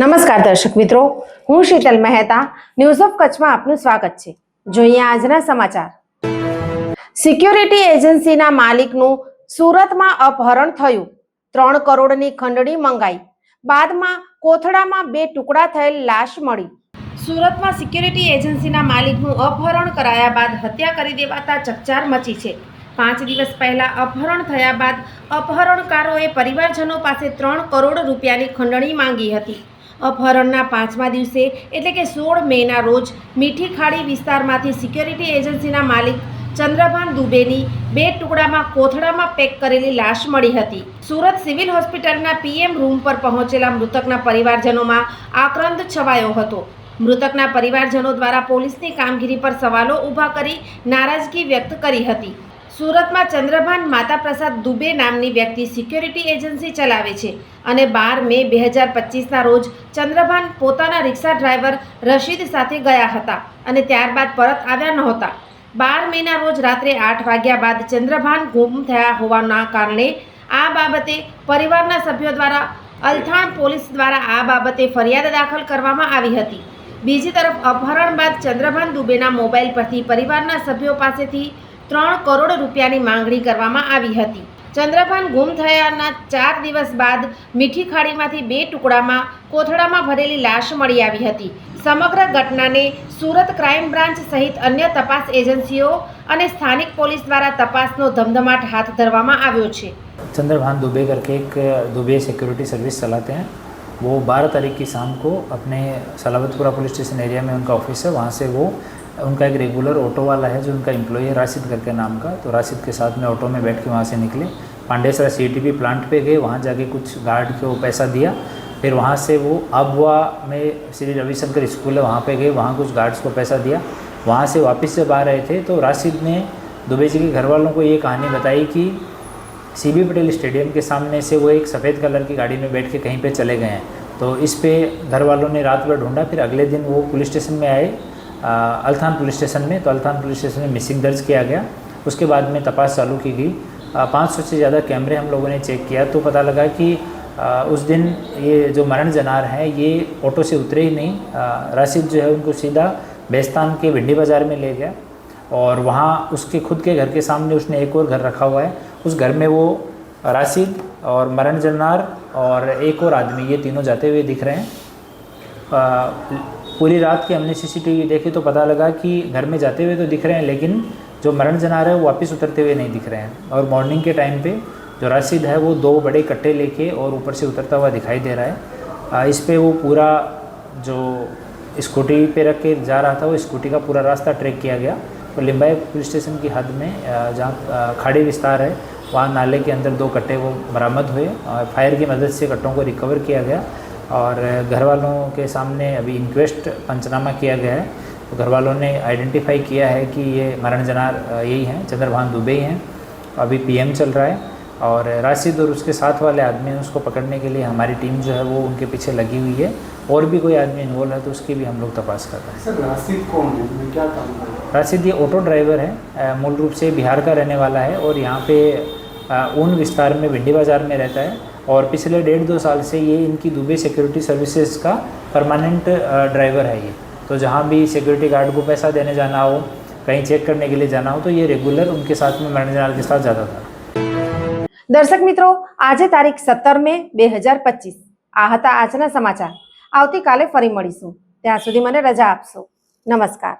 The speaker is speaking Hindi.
નમસ્કાર દર્શક મિત્રો, હું શીતલ મહેતા ન્યૂઝ ઓફ કચ્છમાં આપનું સ્વાગત છે. જોઈએ આજના સમાચાર. સિક્યોરિટી એજન્સીના માલિકનું સુરતમાં અપહરણ થયું. ત્રણ કરોડની ખંડણી મંગાઈ. બાદમાં કોથળામાં બે ટુકડા થયેલ લાશ મળી. સુરતમાં સિક્યોરિટી એજન્સીના માલિકનું અપહરણ કરાયા બાદ હત્યા કરી દેવાતા ચકચાર મચી છે. પાંચ દિવસ પહેલા અપહરણ થયા બાદ અપહરણકારોએ પરિવારજનો પાસે ત્રણ કરોડ રૂપિયાની ખંડણી માંગી હતી. અપહરણના પાંચમા દિવસે એટલે કે સોળ મેના રોજ મીઠી ખાડી વિસ્તારમાંથી સિક્યોરિટી એજન્સીના માલિક ચંદ્રભાન દુબેની બે ટુકડામાં કોથળામાં પેક કરેલી લાશ મળી હતી. સુરત સિવિલ હોસ્પિટલના પીએમ રૂમ પર પહોંચેલા મૃતકના પરિવારજનોમાં આક્રંદ છવાયો હતો. મૃતકના પરિવારજનો દ્વારા પોલીસની કામગીરી પર સવાલો ઊભા કરી નારાજગી વ્યક્ત કરી હતી. સુરતમાં ચંદ્રભાન માતા પ્રસાદ દુબે નામની વ્યક્તિ સિક્યોરિટી એજન્સી ચલાવે છે અને બાર મે બે હજાર પચીસના રોજ ચંદ્રભાન પોતાના રિક્ષા ડ્રાઈવર રશીદ સાથે ગયા હતા અને ત્યારબાદ પરત આવ્યા નહોતા. બાર મેના રોજ રાત્રે આઠ વાગ્યા બાદ ચંદ્રભાન ગુમ થયા હોવાના કારણે આ બાબતે પરિવારના સભ્યો દ્વારા, અલથાણ પોલીસ દ્વારા આ બાબતે ફરિયાદ દાખલ કરવામાં આવી હતી. બીજી તરફ અપહરણ બાદ ચંદ્રભાન દુબેના મોબાઈલ પરથી પરિવારના સભ્યો પાસેથી ત્રણ કરોડ રૂપિયાની માંગણી કરવામાં આવી હતી ચંદ્રભાન ગુમ થયાના ચાર દિવસ બાદ મીઠી ખાડીમાંથી બે ટુકડામાં કોથળામાં ભરેલી લાશ મળી આવી હતી સમગ્ર ઘટનાને સુરત ક્રાઇમ બ્રાન્ચ સહિત અન્ય તપાસ એજન્સીઓ અને સ્થાનિક પોલીસ દ્વારા તપાસનો ધમધમાટ હાથ ધરવામાં આવ્યો છે चंद्रभान दुबे करके एक दुबे सिक्योरिटी सर्विस चलाते हैं वो बारह तारीख की शाम को अपने सलावतपुरा पुलिस स्टेशन एरिया में उनका ऑफिस है वहाँ से वो उनका एक रेगुलर ऑटो वाला है जो उनका एम्प्लॉय है, राशिद करके नाम का। तो राशिद के साथ में ऑटो में बैठ के वहाँ से निकले। पांडेसरा सी प्लांट पे गए, वहाँ जाके कुछ गार्ड को पैसा दिया। फिर वहाँ से वो अबवा में श्री रविशंकर स्कूल है, वहाँ पे गए, वहाँ कुछ गार्ड्स को पैसा दिया। वहाँ से वापस जब आ रहे थे तो राशिद ने दुबे जी के घर वालों को ये कहानी बताई कि सी बी पटेल स्टेडियम के सामने से वो एक सफ़ेद कलर की गाड़ी में बैठ के कहीं पे चले गए हैं। तो इस पे घर वालों ने रात भर ढूंढा, फिर अगले दिन वो पुलिस स्टेशन में आए। अल्थान पुलिस स्टेशन में तो अल्थान पुलिस स्टेशन में मिसिंग दर्ज किया गया। उसके बाद में तपास चालू की गई। पाँच सौ से ज़्यादा कैमरे हम लोगों ने चेक किया तो पता लगा कि आ, उस दिन ये जो मरण जनार हैं ये ऑटो से उतरे ही नहीं। राशिद जो है उनको सीधा बेस्तान के भिंडी बाज़ार में ले गया और वहाँ उसके खुद के घर के सामने उसने एक और घर रखा हुआ है। उस घर में वो राशिद और मरण जन्नार और एक और आदमी ये तीनों जाते हुए दिख रहे हैं। पूरी रात की हमने सीसीटीवी देखी तो पता लगा कि घर में जाते हुए तो दिख रहे हैं, लेकिन जो मरण जनार है, वो वापस उतरते हुए नहीं दिख रहे हैं। और मॉर्निंग के टाइम पे जो राशिद है, वो दो बड़े कट्टे लेके और ऊपर से उतरता हुआ दिखाई दे रहा है। इस पर वो पूरा जो स्कूटी पे रख के जा रहा था, वो स्कूटी का पूरा रास्ता ट्रैक किया गया। तो लिम्बाई पुलिस स्टेशन की हद में जहाँ खाड़ी विस्तार है, वहाँ नाले के अंदर दो कट्टे वो बरामद हुए और फायर की मदद से कट्टों को रिकवर किया गया। और घर वालों के सामने अभी इंक्वेस्ट पंचनामा किया गया है। तो घर वालों ने आइडेंटिफाई किया है कि ये मरण जनार यही हैं चंद्रभान दुबे ही हैं। अभी पीएम चल रहा है और राशिद और उसके साथ वाले आदमी हैं उसको पकड़ने के लिए हमारी टीम जो है वो उनके पीछे लगी हुई है। और भी कोई आदमी इन्वॉल्व है तो उसकी भी हम लोग तपास कर रहे हैं। सर राशिद कौन है? क्या काम कर रहा राशिद ये ऑटो ड्राइवर है मूल रूप से बिहार का रहने वाला है और यहाँ पे ऊन विस्तार में भिंडी बाज़ार में रहता है। और पिछले डेढ़ दो साल से ये इनकी दुबई सिक्योरिटी सर्विसेज का परमानेंट ड्राइवर है ये तो जहाँ भी सिक्योरिटी गार्ड को पैसा देने जाना हो कहीं चेक करने के लिए जाना हो तो ये रेगुलर उनके साथ में मैनेजर के साथ जाता था દર્શક મિત્રો આજે તારીખ સત્તર મે બે હજાર પચીસ આ હતા આજના સમાચાર આવતીકાલે ફરી મળીશું ત્યાં સુધી મને રજા આપશો નમસ્કાર